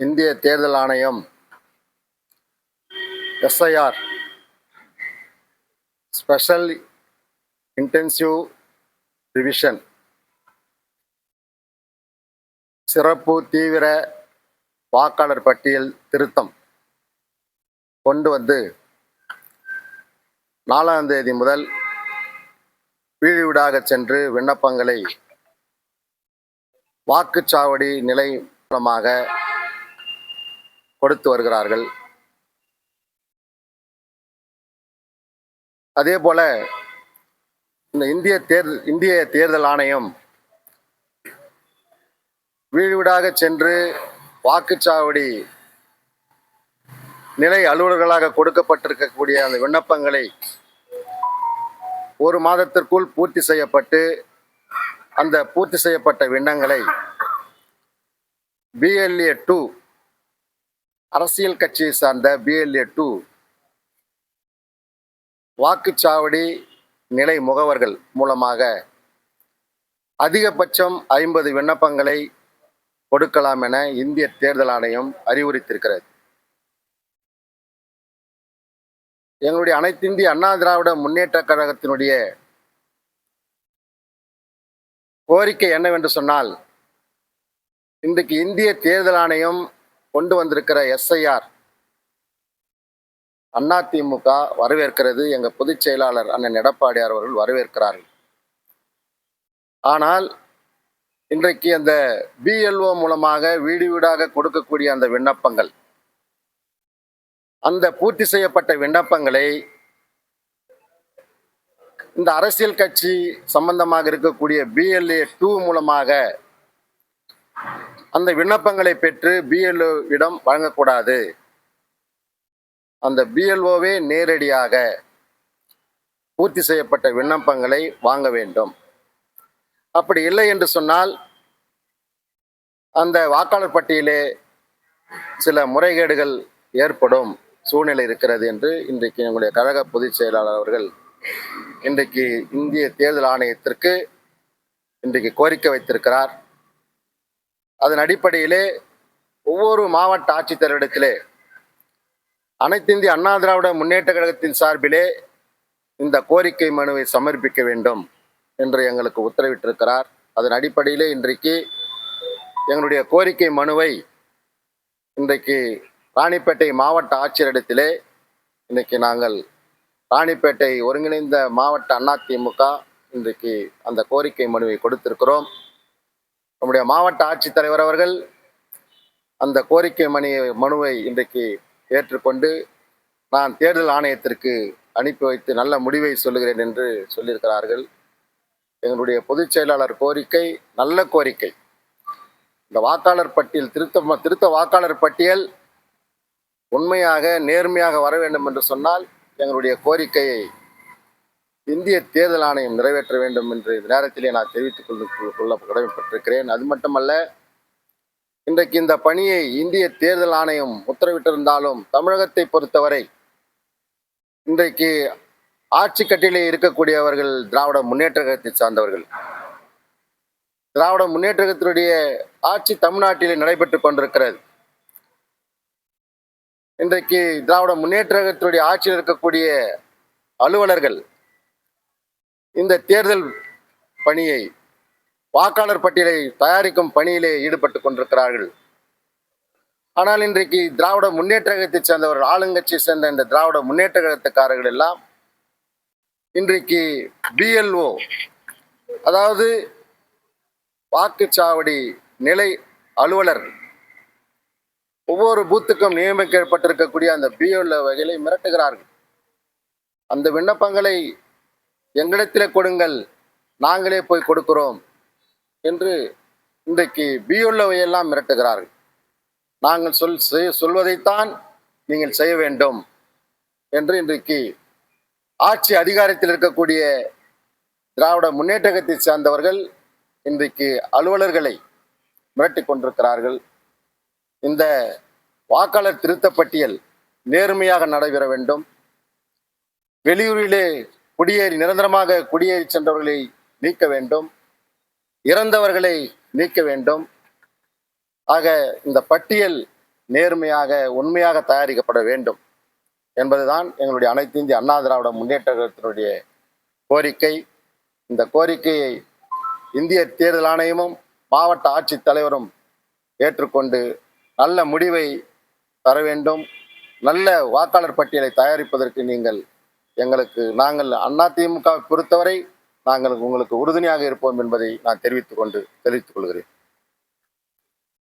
இந்திய தேர்தல் ஆணையம் எஸ்ஐஆர் ஸ்பெஷல் இன்டென்சிவ் ரிவிஷன் சிறப்பு தீவிர வாக்காளர் பட்டியல் திருத்தம் கொண்டு வந்து நாலாம் தேதி முதல் வீடு வீடாக சென்று விண்ணப்பங்களை வாக்குச்சாவடி நிலை மூலமாக கொடுத்து வருகிறார்கள். அதே போல இந்த இந்திய தேர் இந்திய தேர்தல் ஆணையம் வீடு வீடாக சென்று வாக்குச்சாவடி நிலை அலுவலர்களாக கொடுக்கப்பட்டிருக்கக்கூடிய அந்த விண்ணப்பங்களை ஒரு மாதத்திற்குள் பூர்த்தி செய்யப்பட்டு அந்த பூர்த்தி செய்யப்பட்ட விண்ணங்களை பிஎல்ஏ டூ அரசியல் கட்சியை சார்ந்த பிஎல்ஏ டூ வாக்குச்சாவடி நிலை முகவர்கள் மூலமாக அதிகபட்சம் ஐம்பது விண்ணப்பங்களை கொடுக்கலாம் என இந்திய தேர்தல் ஆணையம் அறிவுறுத்தியிருக்கிறது. எங்களுடைய அனைத்திந்திய அண்ணா திராவிட முன்னேற்ற கழகத்தினுடைய கோரிக்கை என்னவென்று சொன்னால் இன்றைக்கு இந்திய தேர்தல் ஆணையம் கொண்டு வந்திருக்கிற எஸ்ஐஆர் அதிமுக வரவேற்கிறது. எங்க பொதுச் செயலாளர் அண்ணன் எடப்பாடியார் அவர்கள் வரவேற்கிறார்கள். ஆனால் இன்றைக்கு அந்த பிஎல்ஓ மூலமாக வீடு வீடாக கொடுக்கக்கூடிய அந்த விண்ணப்பங்கள் அந்த பூர்த்தி செய்யப்பட்ட விண்ணப்பங்களை இந்த அரசியல் கட்சி சம்பந்தமாக இருக்கக்கூடிய பிஎல்ஏ டூ மூலமாக அந்த விண்ணப்பங்களை பெற்று பிஎல்ஓ இடம் வழங்கக்கூடாது. அந்த பிஎல்ஓவே நேரடியாக பூர்த்தி செய்யப்பட்ட விண்ணப்பங்களை வாங்க வேண்டும். அப்படி இல்லை என்று சொன்னால் அந்த வாக்காளர் பட்டியலே சில முறைகேடுகள் ஏற்படும் சூழ்நிலை இருக்கிறது என்று இன்றைக்கு எங்களுடைய கழக பொதுச் செயலாளர் அவர்கள் இன்றைக்கு இந்திய தேர்தல் ஆணையத்திற்கு இன்றைக்கு கோரிக்கை வைத்திருக்கிறார். அதன் அடிப்படையிலே ஒவ்வொரு மாவட்ட ஆட்சித்தலைவரிடத்திலே அனைத்து இந்திய அண்ணா திராவிட முன்னேற்ற கழகத்தின் சார்பிலே இந்த கோரிக்கை மனுவை சமர்ப்பிக்க வேண்டும் என்று எங்களுக்கு உத்தரவிட்டிருக்கிறார். அதன் அடிப்படையிலே இன்றைக்கு எங்களுடைய கோரிக்கை மனுவை இன்றைக்கு ராணிப்பேட்டை மாவட்ட ஆட்சியரிடத்திலே இன்றைக்கு நாங்கள் ராணிப்பேட்டை ஒருங்கிணைந்த மாவட்ட அதிமுக இன்றைக்கு அந்த கோரிக்கை மனுவை கொடுத்திருக்கிறோம். நம்முடைய மாவட்ட ஆட்சித்தலைவர் அவர்கள் அந்த கோரிக்கை மணி மனுவை இன்றைக்கு ஏற்றுக்கொண்டு நான் தேர்தல் ஆணையத்திற்கு அனுப்பி வைத்து நல்ல முடிவை சொல்லுகிறேன் என்று சொல்லியிருக்கிறார்கள். எங்களுடைய பொதுச் செயலாளர் கோரிக்கை நல்ல கோரிக்கை. இந்த வாக்காளர் பட்டியல் திருத்த திருத்த வாக்காளர் பட்டியல் உண்மையாக நேர்மையாக வர வேண்டும் என்று சொன்னால் எங்களுடைய கோரிக்கையை இந்திய தேர்தல் ஆணையம் நிறைவேற்ற வேண்டும் என்று இந்த நேரத்திலே நான் தெரிவித்துக் கொண்டு கொள்ள கடமைப்பட்டிருக்கிறேன். அது மட்டுமல்ல இன்றைக்கு இந்த பணியை இந்திய தேர்தல் ஆணையம் உத்தரவிட்டிருந்தாலும் தமிழகத்தை பொறுத்தவரை இன்றைக்கு ஆட்சி கட்டிலே இருக்கக்கூடியவர்கள் திராவிட முன்னேற்ற கழகத்தை சார்ந்தவர்கள். திராவிட முன்னேற்ற கழகத்தினுடைய ஆட்சி தமிழ்நாட்டிலே நடைபெற்றுக் கொண்டிருக்கிறது. இன்றைக்கு திராவிட முன்னேற்ற கழகத்தினுடைய ஆட்சியில் இருக்கக்கூடிய அலுவலர்கள் இந்த தேர்தல் பணியை வாக்காளர் பட்டியலை தயாரிக்கும் பணியிலே ஈடுபட்டு கொண்டிருக்கிறார்கள். ஆனால் இன்றைக்கு திராவிட முன்னேற்ற கழகத்தைச் சேர்ந்தவர்கள் ஆளுங்கட்சியை சேர்ந்த இந்த திராவிட முன்னேற்ற கழகத்துக்காரர்கள் எல்லாம் இன்றைக்கு பிஎல்ஓ அதாவது வாக்குச்சாவடி நிலை அலுவலர் ஒவ்வொரு பூத்துக்கும் நியமிக்கப்பட்டிருக்கக்கூடிய அந்த பிஎல்ஓ வகையில மிரட்டுகிறார்கள். அந்த விண்ணப்பங்களை எங்களிடத்திலே கொடுங்கள். நாங்களே போய் கொடுக்கிறோம் என்று இன்றைக்கு பியுள்ளவையெல்லாம் எல்லாம் மிரட்டுகிறார்கள். நாங்கள் சொல் செய்- சொல்வதைத்தான் நீங்கள் செய்ய வேண்டும் என்று இன்றைக்கு ஆட்சி அதிகாரத்தில் இருக்கக்கூடிய திராவிட முன்னேற்றத்தை சார்ந்தவர்கள் இன்றைக்கு அலுவலர்களை மிரட்டி கொண்டிருக்கிறார்கள். இந்த வாக்காளர் திருத்தப் பட்டியல் நேர்மையாக நடைபெற வேண்டும். வெளியூரிலே குடியேறி நிரந்தரமாக குடியேறி சென்றவர்களை நீக்க வேண்டும். இறந்தவர்களை நீக்க வேண்டும். ஆக இந்த பட்டியல் நேர்மையாக உண்மையாக தயாரிக்கப்பட வேண்டும் என்பதுதான் எங்களுடைய அனைத்து இந்திய அண்ணா திராவிட முன்னேற்ற கழகத்தினுடைய கோரிக்கை. இந்த கோரிக்கையை இந்திய தேர்தல் ஆணையமும் மாவட்ட ஆட்சித் தலைவரும் ஏற்றுக்கொண்டு நல்ல முடிவை தர வேண்டும். நல்ல வாக்காளர் பட்டியலை தயாரிப்பதற்கு நீங்கள் எங்களுக்கு நாங்கள் அதிமுக பொறுத்தவரை நாங்கள் உங்களுக்கு உறுதுணையாக இருப்போம் என்பதை நான் தெரிவித்துக் கொண்டு தெரிவித்துக் கொள்கிறேன்.